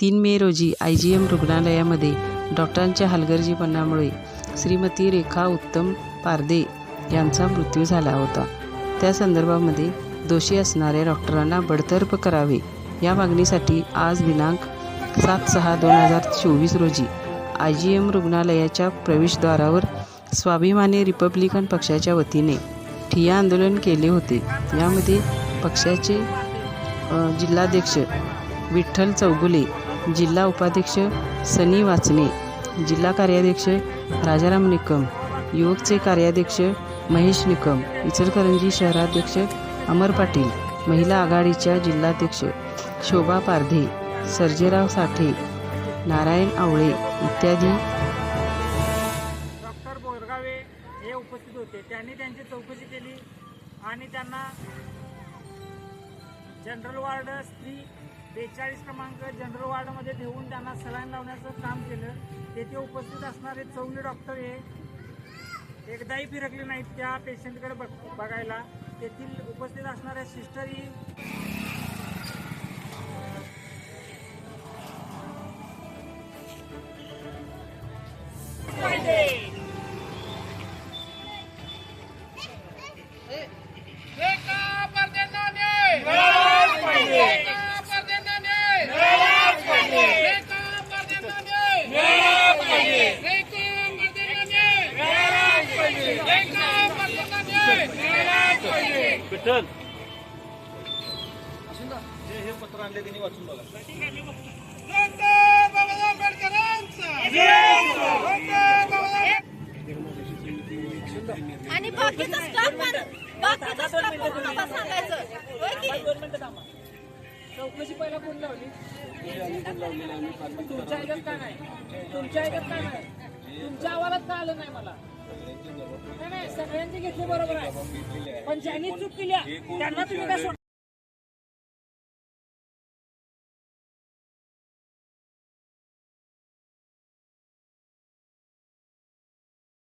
तीन मे रोजी I G M रुग्णालयामध्ये डॉक्टरांच्या हलगर्जीपणामुळे श्रीमती रेखा उत्तम पारदे यांचा मृत्यू झाला होता. त्या संदर्भामध्ये दोषी असणाऱ्या डॉक्टरांना बडतर्फ करावे या मागणीसाठी आज दिनांक सात सहा दोन हजार चोवीस रोजी आय जी एम रुग्णालयाच्या प्रवेशद्वारावर स्वाभिमानी रिपब्लिकन पक्षाच्या वतीने ठिय्या आंदोलन केले होते. यामध्ये पक्षाचे जिल्हाध्यक्ष विठ्ठल चौगुले जिल्हा उपाध्यक्ष सनी वाचने जिल्हा कार्याध्यक्ष राजाराम निकम युवकचे कार्याध्यक्ष महेश निकम इचलकरंजी शहराध्यक्ष अमर पाटील महिला आघाडीच्या जिल्हाध्यक्ष शोभा पारधे सर्जेराव साठे नारायण आवळे इत्यादी. डॉक्टर बोरगावे हे उपस्थित होते. त्यांनी त्यांची चौकशी केली आणि त्यांना जनरल वार्ड स्त्री बेचाळीस क्रमांक जनरल वार्डमध्ये ठेवून त्यांना सलाईन लावण्याचं काम केलं. तेथे उपस्थित असणारे चौले डॉक्टर हे एकदाही फिरकले नाहीत त्या पेशंटकडे बघ बघायला. तेथील उपस्थित असणाऱ्या सिस्टरही विठ्ठल हे पत्र आणले त्यांनी वाचून बघा. आणि बाकीचा स्टाफ पण बाकीचा स्टाफ पण नका सांगायचं. होय की दोन मिनिटं थांबा. चौकशी पहिला कोण लावली? तुमच्या ह्याच्यात का नाही? तुमच्या ह्याच्यात का नाही? तुमच्या अहवालात का आलं नाही मला? सगळ्यांचे घेतले बरोबर आहे. पण ज्यांनी चूक केली त्यांना तुम्ही काय